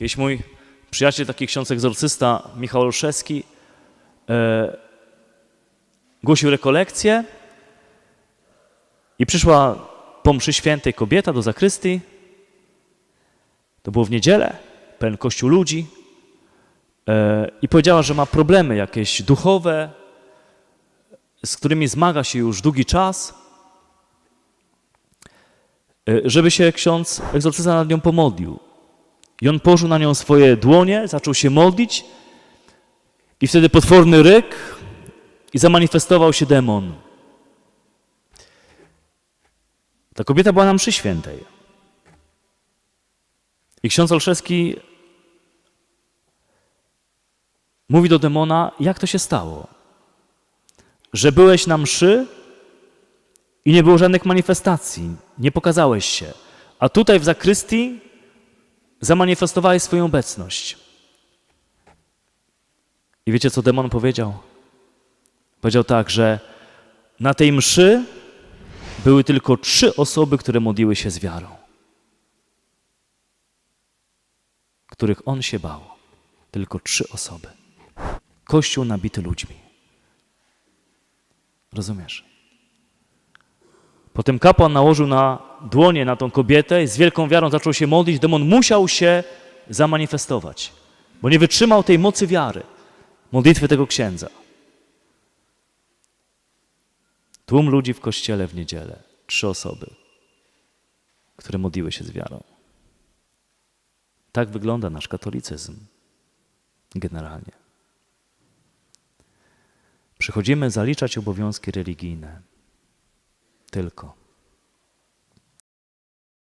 Kiedyś mój przyjaciel, taki ksiądz egzorcysta Michał Olszewski, e, głosił rekolekcję i przyszła po mszy świętej kobieta do zakrystii. To było w niedzielę, pełen kościół ludzi. E, I powiedziała, że ma problemy jakieś duchowe, z którymi zmaga się już długi czas, e, żeby się ksiądz egzorcysta nad nią pomodlił. I on położył na nią swoje dłonie, zaczął się modlić i wtedy potworny ryk i zamanifestował się demon. Ta kobieta była na mszy świętej. I ksiądz Olszewski mówi do demona, jak to się stało, że byłeś na mszy i nie było żadnych manifestacji, nie pokazałeś się, a tutaj w zakrystii zamanifestowałeś swoją obecność. I wiecie, co demon powiedział? Powiedział tak, że na tej mszy były tylko trzy osoby, które modliły się z wiarą, których on się bał. Tylko trzy osoby. Kościół nabity ludźmi. Rozumiesz? Potem kapłan nałożył na dłonie na tą kobietę i z wielką wiarą zaczął się modlić. Demon musiał się zamanifestować, bo nie wytrzymał tej mocy wiary, modlitwy tego księdza. Tłum ludzi w kościele w niedzielę. Trzy osoby, które modliły się z wiarą. Tak wygląda nasz katolicyzm generalnie. Przychodzimy zaliczać obowiązki religijne. Tylko.